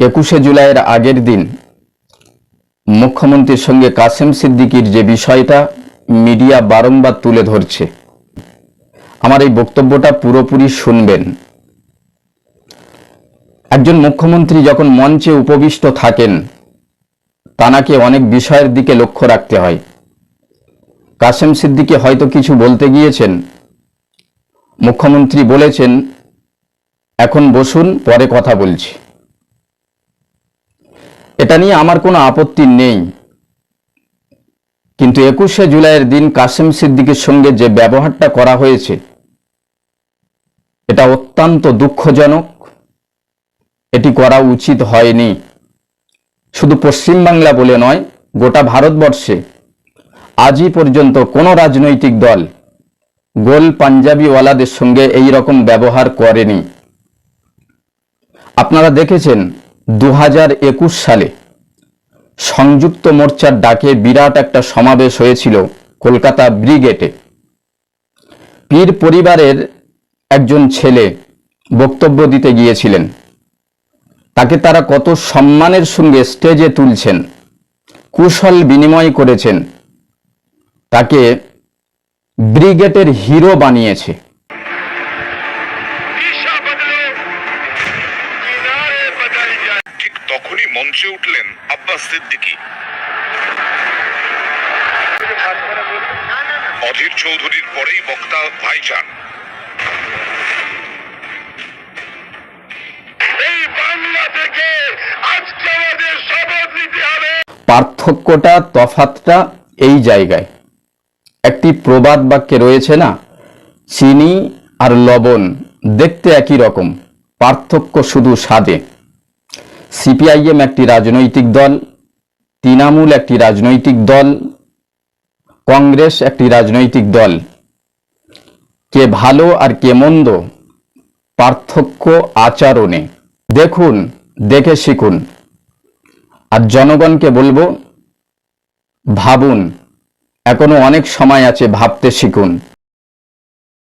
একুশে জুলাইয়ের আগের দিন মুখ্যমন্ত্রীর সঙ্গে কাসেম সিদ্দিকির যে বিষয়টা মিডিয়া বারংবার তুলে ধরছে। আমার এই বক্তব্যটা পুরোপুরি শুনবেন। একজন মুখ্যমন্ত্রী যখন মঞ্চে উপবিষ্ট থাকেন তানাকে অনেক বিষয়ের দিকে লক্ষ্য রাখতে হয়। কাসেম সিদ্দিকি হয়তো কিছু বলতে গিয়েছেন। মুখ্যমন্ত্রী বলেছেন, এখন বসুন, পরে কথা বলছি। এটা নিয়ে আমার কোনো আপত্তি নেই। কিন্তু একুশে জুলাইয়ের দিন কাসেম সিদ্দিকের সঙ্গে যে ব্যবহারটা করা হয়েছে, এটা অত্যন্ত দুঃখজনক। এটি করা উচিত হয়নি। শুধু পশ্চিমবাংলা বলে নয়, গোটা ভারতবর্ষে আজই পর্যন্ত কোনো রাজনৈতিক দল গোল পাঞ্জাবিওয়ালাদের সঙ্গে এই রকম ব্যবহার করেনি। আপনারা দেখেছেন দু হাজার একুশ সালে সংযুক্ত মোর্চার ডাকে বিরাট একটা সমাবেশ হয়েছিল কলকাতা ব্রিগেডে। পীর পরিবারের একজন ছেলে বক্তব্য দিতে গিয়েছিলেন। তাকে তারা কত সম্মানের সঙ্গে স্টেজে তুলছেন, কুশল বিনিময় করেছেন, তাকে ব্রিগেডের হিরো বানিয়েছে। তখনই মঞ্চে উঠলেন আব্বাস সিদ্দিকী। অধীর চৌধুরীর পরেই বক্তা ভাইজান। পার্থক্যটা তফাতটা এই জায়গায়। একটি প্রবাদ বাক্যে রয়েছে না চিনি আর লবণ দেখতে একই রকম পার্থক্য শুধু স্বাদে। সিপিআইএম একটি রাজনৈতিক দল, তৃণমূল একটি রাজনৈতিক দল, কংগ্রেস একটি রাজনৈতিক দল। কে ভালো আর কে মন্দ, পার্থক্য আচরণে। দেখুন, দেখে শিখুন। আর জনগণকে বলব, ভাবুন। এখনও অনেক সময় আছে, ভাবতে শিখুন।